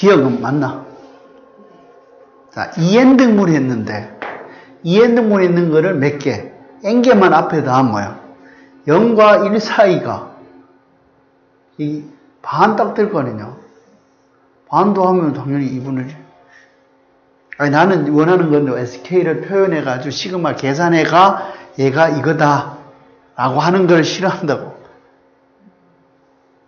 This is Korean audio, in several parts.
기억은 맞나? 자, 2n등분 했는데 2n등분 했는 거를 몇 개? n개만 앞에 더하면 뭐야? 0과 1 사이가 이 반 딱 될 거 아니냐? 반도 하면 당연히 2분의 1. 아니, 나는 원하는 건 SK를 표현해가지고 시그마 계산해가 얘가 이거다. 라고 하는 걸 싫어한다고.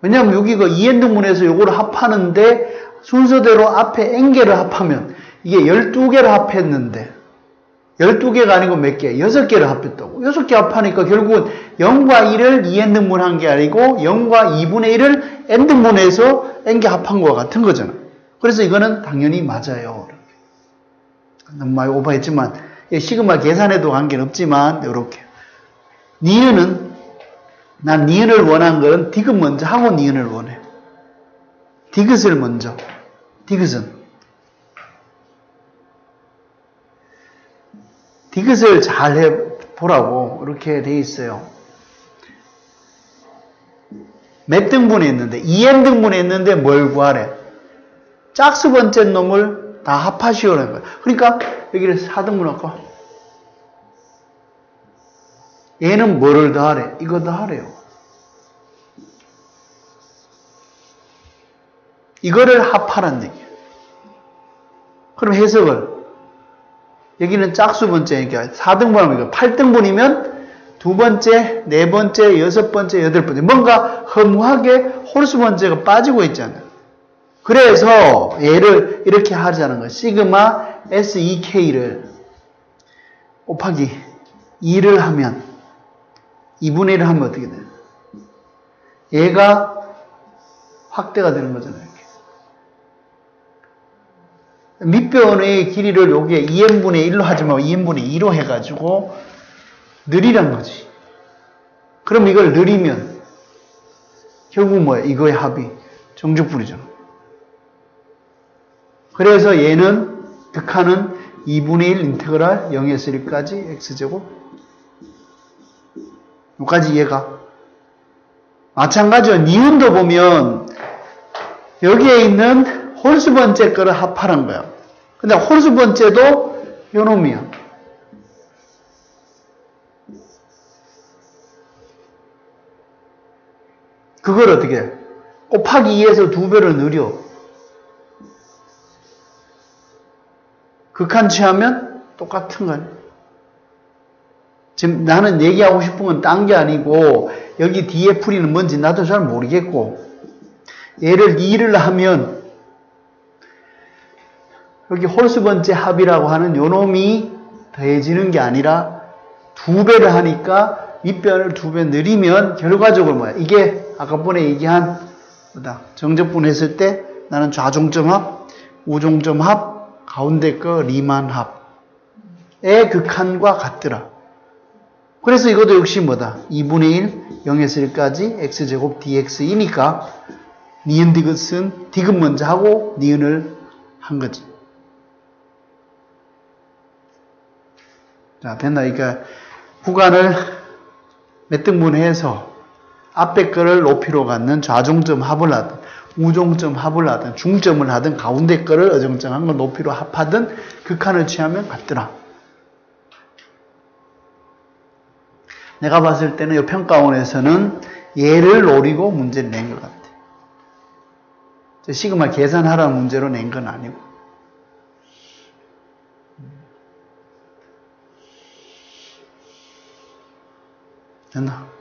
왜냐면 여기가 2n등분해서 요거를 합하는데 순서대로 앞에 n개를 합하면 이게 12개를 합했는데 12개가 아니고 몇 개? 6개를 합했다고. 6개 합하니까 결국은 0과 1을 2n등분 한 게 아니고 0과 2분의 1을 n등분해서 n개 합한 거와 같은 거잖아. 그래서 이거는 당연히 맞아요. 너무 많이 오버했지만 시그마 계산에도 관계는 없지만 이렇게 니은은 난 니은을 원한 거는 디귿 먼저 하고 니은을 원해. 디귿을 먼저. 디귿은 디귿을 잘 해보라고 이렇게 돼 있어요. 몇 등분 했는데 2n 등분 했는데 뭘 구하래? 짝수 번째 놈을 다 합하시오라는 거야. 그러니까 여기를 4등분 할까? 얘는 뭐를 더하래? 이거 더하래요. 이거를 합하란 얘기야. 그럼 해석을 여기는 짝수 번째니까 4등분하면 8등분이면 두 번째, 네 번째, 여섯 번째, 여덟 번째 뭔가 허무하게 홀수 번째가 빠지고 있잖아요. 그래서 얘를 이렇게 하자는 거예요. 시그마 SEK를 곱하기 2를 하면 2분의 1을 하면 어떻게 돼요? 얘가 확대가 되는 거잖아요. 밑변의 길이를 여기에 2n분의 1로 하지 말고 2n분의 2로 해가지고 느리란 거지. 그럼 이걸 느리면 결국 뭐야? 이거의 합이 정적분이잖아. 그래서 얘는 극한은 2분의 1 인테그랄 0에서 1까지 x제곱 여기까지 이해가 마찬가지로 니은도 보면 여기에 있는 홀수 번째 거를 합하는 거야. 근데 홀수 번째도 요놈이야. 그걸 어떻게 해? 곱하기 2에서 두 배를 느려. 극한 취하면 똑같은 거야. 지금 나는 얘기하고 싶은 건 딴 게 아니고 여기 뒤에 풀이는 뭔지 나도 잘 모르겠고 얘를 2를 하면 여기 홀수 번째 합이라고 하는 요 놈이 더해지는 게 아니라 두 배를 하니까 윗변을 두배 느리면 결과적으로 뭐야? 이게 아까 번에 얘기한 뭐다 정적분 했을 때 나는 좌종점 합, 우종점 합, 가운데 거 리만 합의 극한과 같더라. 그래서 이것도 역시 뭐다? 2분의 1, 0에서 1까지 x제곱 dx이니까 니은 디귿은 디귿 먼저 하고 니은을 한 거지. 자, 됐나? 그러니까 구간을 몇 등분해서 앞에 거를 높이로 갖는 좌종점 합을 하든 우종점 합을 하든 중점을 하든 가운데 거를 어정쩡한 걸 높이로 합하든 극한을 취하면 같더라. 내가 봤을 때는 이 평가원에서는 얘를 노리고 문제를 낸 것 같아. 시그마 계산하라는 문제로 낸 건 아니고. 됐나?